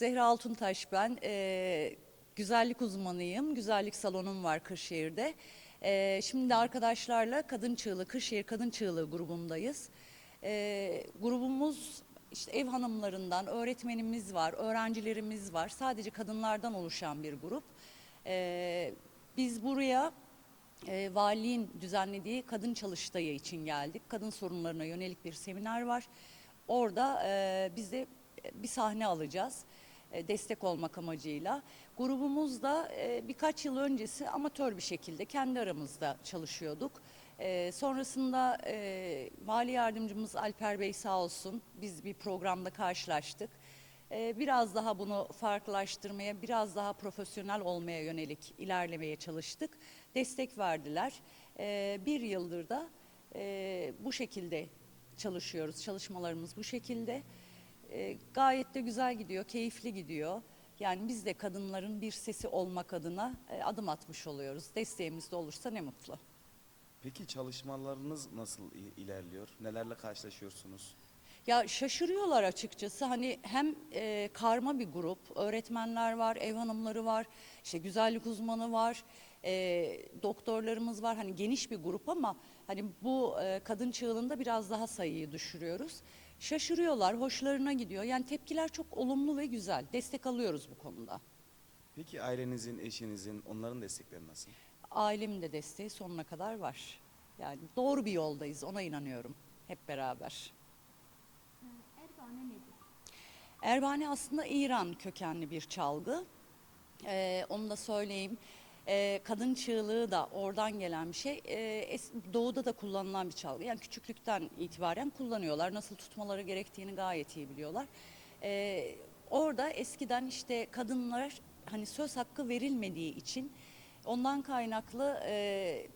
Zehra Altuntaş ben. Ee, güzellik uzmanıyım. Güzellik salonum var Kırşehir'de. Ee, şimdi arkadaşlarla Kadın Çığlığı, Kırşehir Kadın Çığlığı grubundayız. Ee, grubumuz işte ev hanımlarından, öğretmenimiz var, öğrencilerimiz var. Sadece kadınlardan oluşan bir grup. Ee, biz buraya e, valiliğin düzenlediği kadın çalıştayı için geldik. Kadın sorunlarına yönelik bir seminer var. Orada e, biz de bir sahne alacağız e, destek olmak amacıyla. Grubumuz da e, birkaç yıl öncesi amatör bir şekilde kendi aramızda çalışıyorduk. E, sonrasında e, mali yardımcımız Alper Bey sağ olsun biz bir programda karşılaştık. E, biraz daha bunu farklılaştırmaya, biraz daha profesyonel olmaya yönelik ilerlemeye çalıştık. Destek verdiler. E, bir yıldır da e, bu şekilde çalışıyoruz. Çalışmalarımız bu şekilde. E, gayet de güzel gidiyor, keyifli gidiyor. Yani biz de kadınların bir sesi olmak adına e, adım atmış oluyoruz. Desteğimiz de olursa ne mutlu. Peki çalışmalarınız nasıl ilerliyor? Nelerle karşılaşıyorsunuz? Ya şaşırıyorlar açıkçası. Hani hem e, karma bir grup, öğretmenler var, ev hanımları var, işte güzellik uzmanı var, e, doktorlarımız var. Hani geniş bir grup ama hani bu e, kadın çığlığında biraz daha sayıyı düşürüyoruz. Şaşırıyorlar, hoşlarına gidiyor. Yani tepkiler çok olumlu ve güzel. Destek alıyoruz bu konuda. Peki ailenizin, eşinizin, onların destekleri nasıl? Ailemin de desteği sonuna kadar var. Yani doğru bir yoldayız, ona inanıyorum. Hep beraber. Erbane nedir? Erbane aslında İran kökenli bir çalgı. Ee, onu da söyleyeyim. Ee, kadın çığlığı da oradan gelen bir şey. Es- doğuda da kullanılan bir çalgı. Yani küçüklükten itibaren kullanıyorlar. Nasıl tutmaları gerektiğini gayet iyi biliyorlar. Ee, orada eskiden işte kadınlar hani söz hakkı verilmediği için ondan kaynaklı e,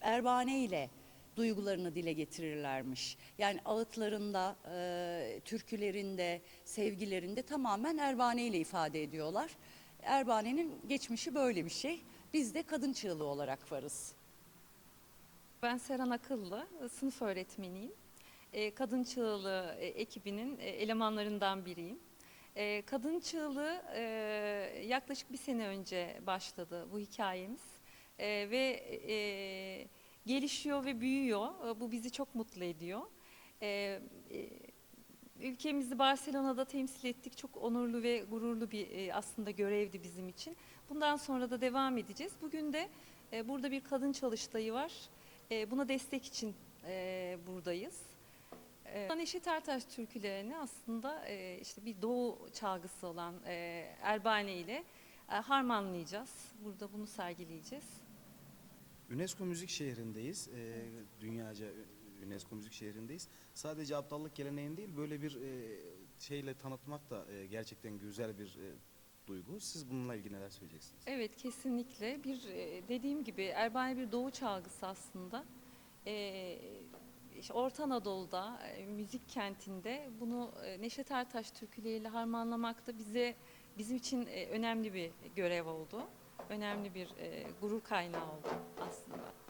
erbane ile duygularını dile getirirlermiş. Yani ağıtlarında, e, türkülerinde, sevgilerinde tamamen erbane ile ifade ediyorlar. Erbane'nin geçmişi böyle bir şey. Biz de kadın çığlığı olarak varız. Ben Seren Akıllı, sınıf öğretmeniyim. E, Kadın Çığlığı e, ekibinin e, elemanlarından biriyim. E, Kadın Çığlığı e, yaklaşık bir sene önce başladı bu hikayemiz. E, Ve gelişiyor ve büyüyor. Bu bizi çok mutlu ediyor. Ülkemizi Barcelona'da temsil ettik. Çok onurlu ve gururlu bir e, aslında görevdi bizim için. Bundan sonra da devam edeceğiz. Bugün de e, burada bir kadın çalıştayı var. E, buna destek için buradayız. Neşet Ertaş türkülerini aslında işte bir doğu çalgısı olan Erbane ile harmanlayacağız. Burada bunu sergileyeceğiz. UNESCO Müzik Şehri'ndeyiz. Dünyaca UNESCO Müzik Şehri'ndeyiz. Sadece aptallık geleneğin değil, böyle bir e, şeyle tanıtmak da e, gerçekten güzel bir e, duygu. Siz bununla ilgili neler söyleyeceksiniz? Evet kesinlikle bir e, dediğim gibi Erbane bir doğu çalgısı aslında. E, işte Orta Anadolu'da e, müzik kentinde bunu e, Neşet Ertaş türküleriyle harmanlamak da bize bizim için e, önemli bir görev oldu. Önemli bir e, gurur kaynağı oldu aslında.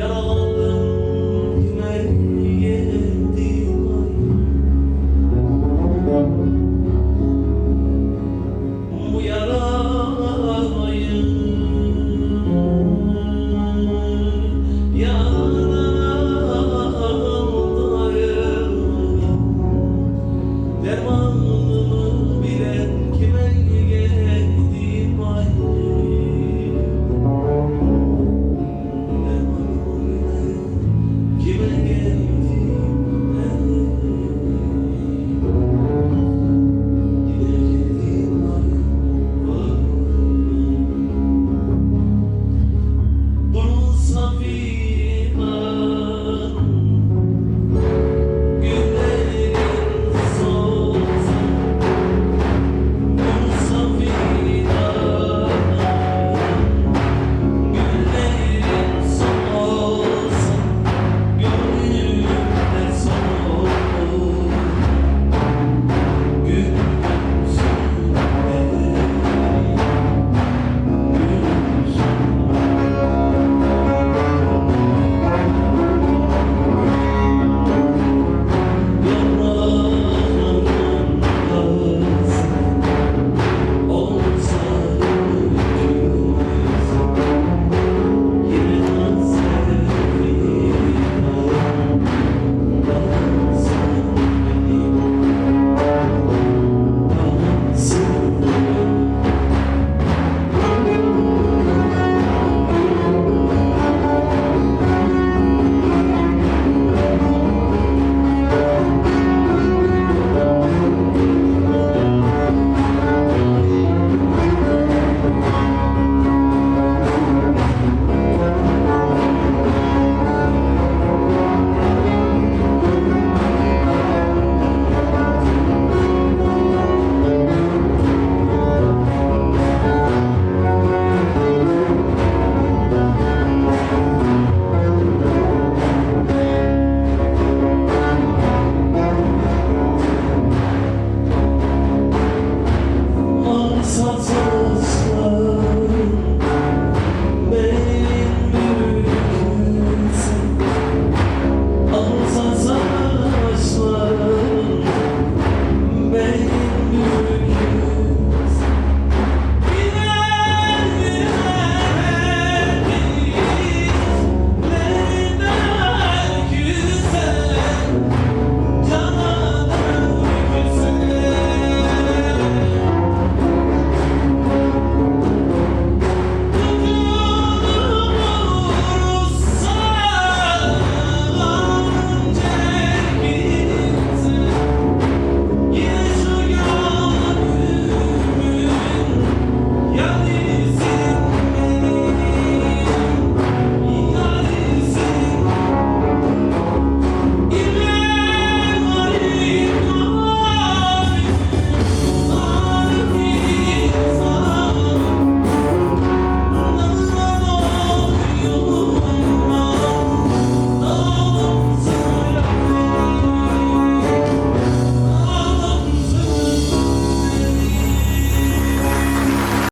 you.